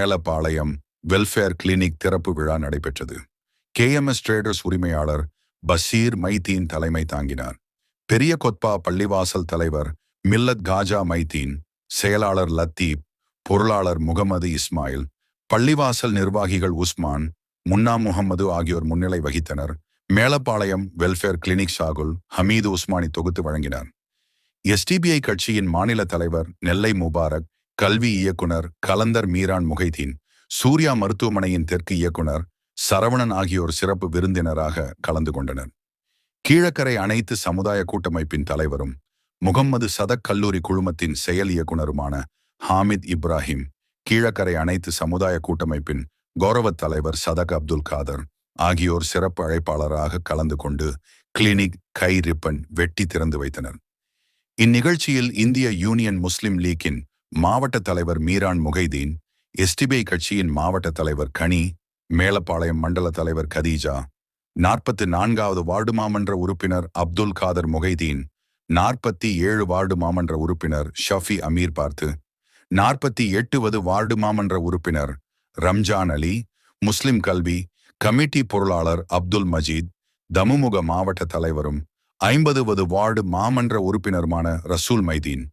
Melapalayam welfare clinic திறப்பு விழா நடைபெற்றது. கேஎம்எஸ் ட்ரேடர்ஸ் உரிமையாளர் பஷீர் மைதீன் தலைமை தாங்கினார். பெரிய கொத்பா பள்ளிவாசல் தலைவர் மில்லத் காஜா மைதீன் செயலாளர் லத்தீப் பொருளாளர் முகமது இஸ்மாயில் பள்ளிவாசல் நிர்வாகிகள் உஸ்மான் முன்னா முகமது ஆகியோர் முன்னிலை வகித்தனர். மேலப்பாளையம் வெல்ஃபேர் கிளினிக் ஷாகுல் ஹமீது உஸ்மானி தொகுத்து வழங்கினார். எஸ்டிபிஐ கட்சியின் மாநில தலைவர் நெல்லை முபாரக் கல்வி இயக்குனர் கலந்தர் மீரான் முகைதீன் சூர்யா மருத்துவமனையின் தெற்கு இயக்குனர் சரவணன் ஆகியோர் சிறப்பு விருந்தினராக கலந்து கொண்டனர். கீழக்கரை அனைத்து சமுதாய கூட்டமைப்பின் தலைவரும் முகம்மது சதக் கல்லூரி குழுமத்தின் செயல் இயக்குனருமான ஹாமித் இப்ராஹிம் கீழக்கரை அனைத்து சமுதாய கூட்டமைப்பின் கௌரவத் தலைவர் சதக் அப்துல் காதர் ஆகியோர் சிறப்பு அழைப்பாளராக கலந்து கொண்டு கிளினிக் கை ரிப்பன் வெட்டி திறந்து வைத்தனர். இந்நிகழ்ச்சியில் இந்திய யூனியன் முஸ்லிம் லீக்கின் மாவட்ட தலைவர் மீரான் முகைதீன் எஸ்டிபிஐ கட்சியின் மாவட்ட தலைவர் கனி மேலப்பாளையம் மண்டல தலைவர் கதீஜா நாற்பத்து நான்காவது வார்டு மாமன்ற உறுப்பினர் அப்துல் காதர் முகைதீன் நாற்பத்தி ஏழு வார்டு மாமன்ற உறுப்பினர் ஷஃபி அமீர் பார்த்து நாற்பத்தி எட்டுவது வார்டு மாமன்ற உறுப்பினர் ரம்ஜான் அலி முஸ்லிம் கல்வி கமிட்டி பொருளாளர் அப்துல் மஜீத் தமுமுக மாவட்ட தலைவரும் ஐம்பதுவது வார்டு மாமன்ற உறுப்பினருமான ரசூல் மைதீன்.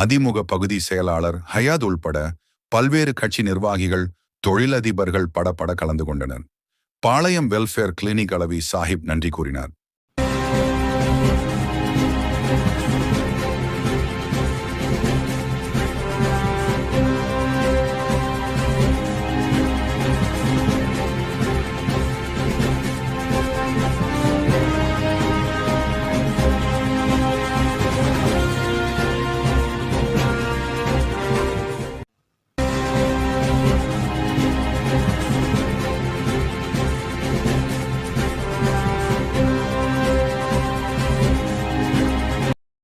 அதிமுக பகுதி செயலாளர் ஹயாத் உள்பட பல்வேறு கட்சி நிர்வாகிகள் தொழிலதிபர்கள் படப்பட கலந்து கொண்டனர். பாளையம் வெல்ஃபேர் கிளினிக் அளவி சாஹிப் நன்றி கூறினார்.